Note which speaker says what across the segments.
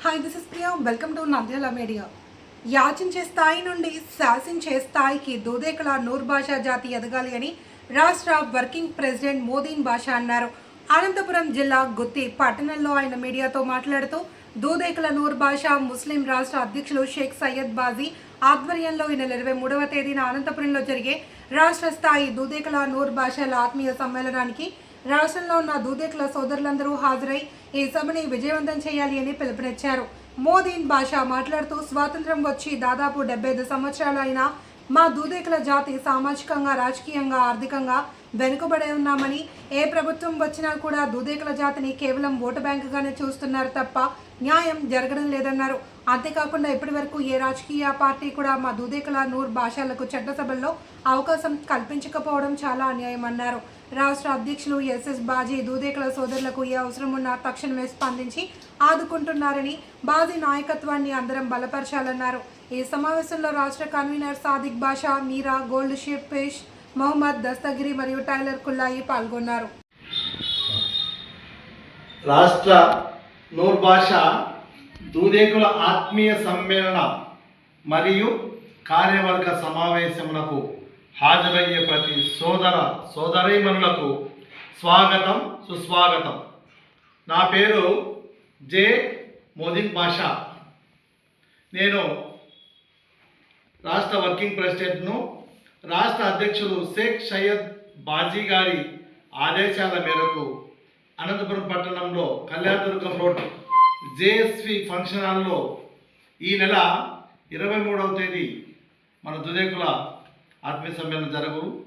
Speaker 1: Hi this is Priya welcome to Nandyal media యాచించే స్థాయి నుండి శాసించే స్థాయికి దూదేకల నూర్ భాషా జాతి ఎదగాలి అని రాష్ట్ర వర్కింగ్ ప్రెసిడెంట్ మోదీన్ భాషా అన్నారు అనంతపురం జిల్లా గుత్తి పట్టణంలో ఆయన మీడియాతో మాట్లాడుతూ దూదేకల నూర్ భాషా ముస్లిం రాష్ట్ర అధ్యక్షులు షేక్ సయ్యద్ బాజీ ఆధ్వర్యంలో ఈ నెల ఇరవై మూడవ తేదీన అనంతపురంలో జరిగే రాష్ట్ర స్థాయి దూదేకల నూర్ భాషల ఆత్మీయ సమ్మేళనానికి రాష్ట్రంలో ఉన్న దూదేకుల సోదరులందరూ హాజరై ఈ సభని విజయవంతం చేయాలి అని పిలుపునిచ్చారు. మోదీన్ భాష మాట్లాడుతూ స్వాతంత్రం వచ్చి దాదాపు డెబ్బై ఐదు సంవత్సరాలు అయినా మా దూదేకుల జాతి సామాజికంగా రాజకీయంగా ఆర్థికంగా వెనుకబడే ఉన్నామని ఏ ప్రభుత్వం వచ్చినా కూడా దూదేకుల జాతిని కేవలం ఓటు బ్యాంకుగానే చూస్తున్నారు తప్ప న్యాయం జరగడం లేదన్నారు. అంతేకాకుండా ఇప్పటి వరకు ఏ రాజకీయ పార్టీ కూడా మా దూదేకుల నూర్ భాషలకు చట్టసభల్లో అవకాశం కల్పించకపోవడం చాలా అన్యాయం అన్నారు రాష్ట్ర అధ్యక్షులు ఎస్ఎస్ బాజీ దూదేకుల సోదరులకు ఏ అవసరం ఉన్నా తక్షణమే స్పందించి ఆదుకుంటున్నారని బాజీ నాయకత్వాన్ని అందరం బలపరచాలన్నారు. ఈ సమావేశంలో రాష్ట్ర కన్వీనర్ సాదిక్ బాషా మీరా గోల్డ్ షేప్ పేష్ మొహమ్మద్ దస్తగిరి మరియు టైలర్ కుల్లాయి పాల్గొన్నారు.
Speaker 2: రాష్ట్ర నూర్ భాష దూదేకుల ఆత్మీయ సమ్మేళన మరియు కార్యవర్గ సమావేశమునకు హాజరయ్యే ప్రతి సోదర సోదరీమణులకు స్వాగతం సుస్వాగతం. నా పేరు జే. మోదిన్ పాషా. నేను రాష్ట్ర వర్కింగ్ ప్రెసిడెంట్ను రాష్ట్ర అధ్యక్షులు షేక్ సయ్యద్ బాజీ గారి ఆదేశాల మేరకు అనంతపురం పట్టణంలో కళ్యాణదుర్గం రోడ్ జేఎస్వి ఫంక్షన్ హాల్లో ఈ నెల ఇరవై మూడవ తేదీ మన దుదేకుల ఆత్మీయ సమ్మేళనం జరగు.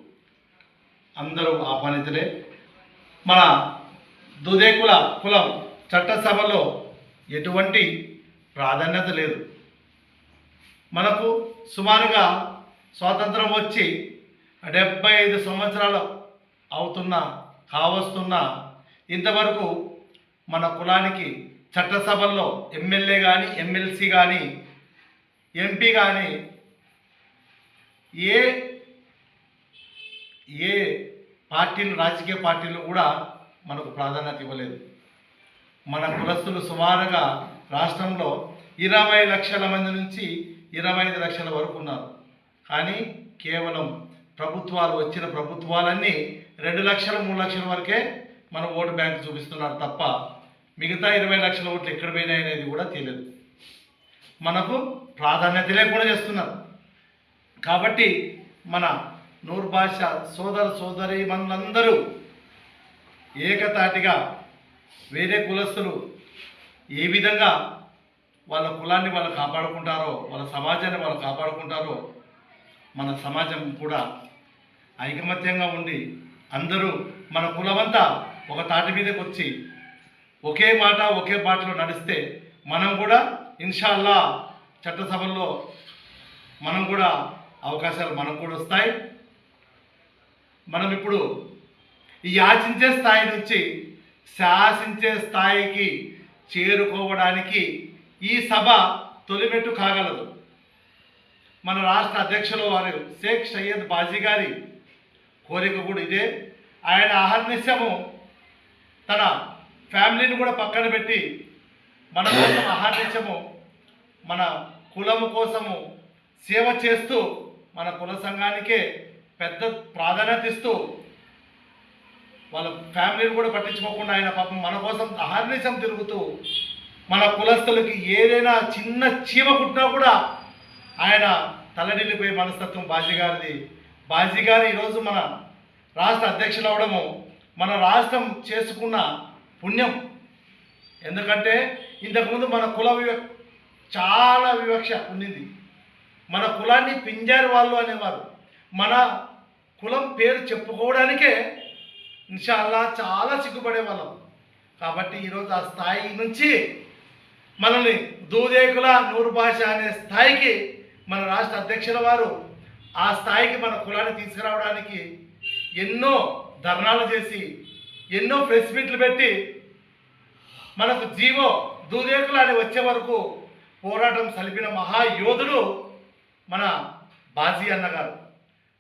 Speaker 2: అందరూ ఆహ్వానితులే. మన దుదేకుల కులం చట్టసభలో ఎటువంటి ప్రాధాన్యత లేదు. మనకు సుమారుగా స్వాతంత్రం వచ్చి డెబ్బై ఐదు సంవత్సరాలు అవుతున్న కావస్తున్న ఇంతవరకు మన కులానికి చట్టసభల్లో ఎమ్మెల్యే కానీ ఎమ్మెల్సీ కానీ ఎంపీ కానీ ఏ ఏ పార్టీలు రాజకీయ పార్టీలు కూడా మనకు ప్రాధాన్యత ఇవ్వలేదు. మన కులస్తులు సుమారుగా రాష్ట్రంలో ఇరవై లక్షల మంది నుంచి ఇరవై ఐదు లక్షల వరకు ఉన్నారు. కానీ కేవలం ప్రభుత్వాలు వచ్చిన ప్రభుత్వాలన్నీ రెండు లక్షల మూడు లక్షల వరకే మన ఓటు బ్యాంక్ చూపిస్తున్నారు తప్ప మిగతా ఇరవై లక్షల ఓట్లు ఎక్కడ పోయినాయి అనేది కూడా తెలియదు. మనకు ప్రాధాన్యత లేకుండా చేస్తున్నారు. కాబట్టి మన నూరు భాష సోదర సోదరి మనందరూ ఏకతాటిగా వేరే కులస్తులు ఏ విధంగా వాళ్ళ కులాన్ని వాళ్ళు కాపాడుకుంటారో వాళ్ళ సమాజాన్ని వాళ్ళు కాపాడుకుంటారో మన సమాజం కూడా ఐకమత్యంగా ఉండి అందరూ మన కులమంతా ఒక తాటి మీదకి వచ్చి ఒకే మాట ఒకే బాటలో నడిస్తే మనం కూడా ఇన్షాల్లా చట్టసభల్లో మనం కూడా అవకాశాలు మనకు కూడా వస్తాయి. మనం ఇప్పుడు ఈ యాచించే స్థాయి నుంచి శాసించే స్థాయికి చేరుకోవడానికి ఈ సభ తొలిమెట్టు కాగలదు. మన రాష్ట్ర అధ్యక్షుల వారు షేక్ సయ్యద్ బాజీ గారి కోరిక కూడా ఇదే. ఆయన అహర్నిశము తన ఫ్యామిలీని కూడా పక్కన పెట్టి మన కోసం అహర్నిశము మన కులము కోసము సేవ చేస్తూ మన కుల సంఘానికే పెద్ద ప్రాధాన్యత ఇస్తూ వాళ్ళ ఫ్యామిలీని కూడా పట్టించుకోకుండా ఆయన పాపం మన కోసం అహర్నిశం తిరుగుతూ మన కులస్తులకి ఏదైనా చిన్న చీమ కుట్టినా కూడా ఆయన తలడిల్లిపోయే మనస్తత్వం బాజీ గారిది. బాజీ గారు ఈరోజు మన రాష్ట్ర అధ్యక్షులు అవడము మన రాష్ట్రం చేసుకున్న పుణ్యం. ఎందుకంటే ఇంతకుముందు మన కుల వివ చాలా వివక్ష ఉండింది. మన కులాన్ని పింజారు వాళ్ళు అనేవారు. మన కులం పేరు చెప్పుకోవడానికే ఇన్షాల్లా చాలా సిగ్గుపడే వాళ్ళం కాబట్టి ఈరోజు ఆ స్థాయి నుంచి మనల్ని దూదేకుల నూరు భాష అనే స్థాయికి మన రాష్ట్ర అధ్యక్షుల వారు ఆ స్థాయికి మన కులాన్ని తీసుకురావడానికి ఎన్నో ధర్నాలు చేసి ఎన్నో ప్రెస్ మీట్లు పెట్టి మనకు జీవో దూదేకులు అని వచ్చే వరకు పోరాటం సలిపిన మహాయోధుడు మన బాజీ అన్నగారు.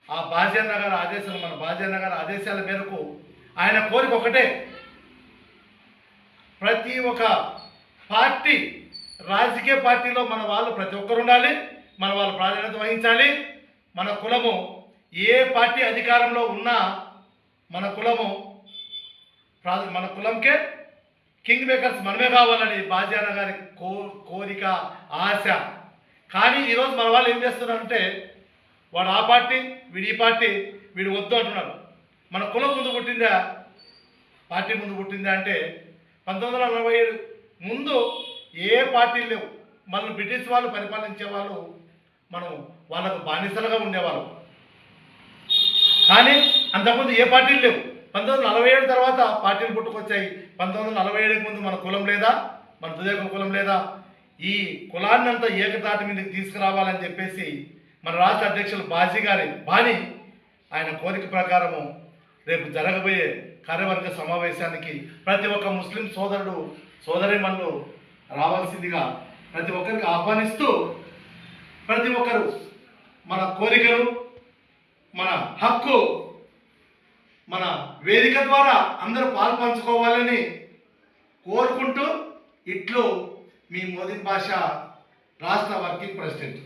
Speaker 2: ఆ బాజీ గారి ఆదేశాలు మన బాజీ గారి ఆదేశాల మేరకు ఆయన కోరిక ఒకటే. ప్రతి ఒక్క పార్టీ రాజకీయ పార్టీలో మన వాళ్ళు ప్రతి ఒక్కరు ఉండాలి మన వాళ్ళు ప్రాధాన్యత వహించాలి. మన కులము ఏ పార్టీ అధికారంలో ఉన్నా మన కులము మన కులంకే కింగ్ మేకర్స్ మనమే కావాలని బాజానా గారి కో కోరిక ఆశ. కానీ ఈరోజు మన వాళ్ళు ఏం చేస్తున్నారంటే వాడు ఆ పార్టీ వీడు ఈ పార్టీ వీడు వద్దు అంటున్నారు. మన కులం ముందు పుట్టిందా? పార్టీ ముందు పుట్టిందా అంటే పంతొమ్మిది వందల నలభై ఏడు ముందు ఏ పార్టీలు లేవు. మన బ్రిటిష్ వాళ్ళు పరిపాలించే వాళ్ళు మనం వాళ్ళకు బానిసలుగా ఉండేవాళ్ళం. కానీ అంతకుముందు ఏ పార్టీలు లేవు. పంతొమ్మిది వందల నలభై ఏడు తర్వాత పార్టీలు పుట్టుకొచ్చాయి. పంతొమ్మిది వందల నలభై ఏడుకి ముందు మన కులం లేదా? మన దుదేక కులం లేదా? ఈ కులాన్ని అంతా ఏకతాటి మీదకి తీసుకురావాలని చెప్పేసి మన రాష్ట్ర అధ్యక్షులు బాజీ గారి బాని ఆయన కోరిక ప్రకారము రేపు జరగబోయే కార్యవర్గ సమావేశానికి ప్రతి ఒక్క ముస్లిం సోదరుడు సోదరిమణులు రావాల్సిందిగా ప్రతి ఒక్కరికి ఆహ్వానిస్తూ ప్రతి ఒక్కరు మన కోరికలు మన హక్కు మన వేదిక ద్వారా అందరూ పాలు పంచుకోవాలని కోరుకుంటూ ఇట్లు మీ మోదీ భాష రాష్ట్ర వర్కింగ్ ప్రెసిడెంట్.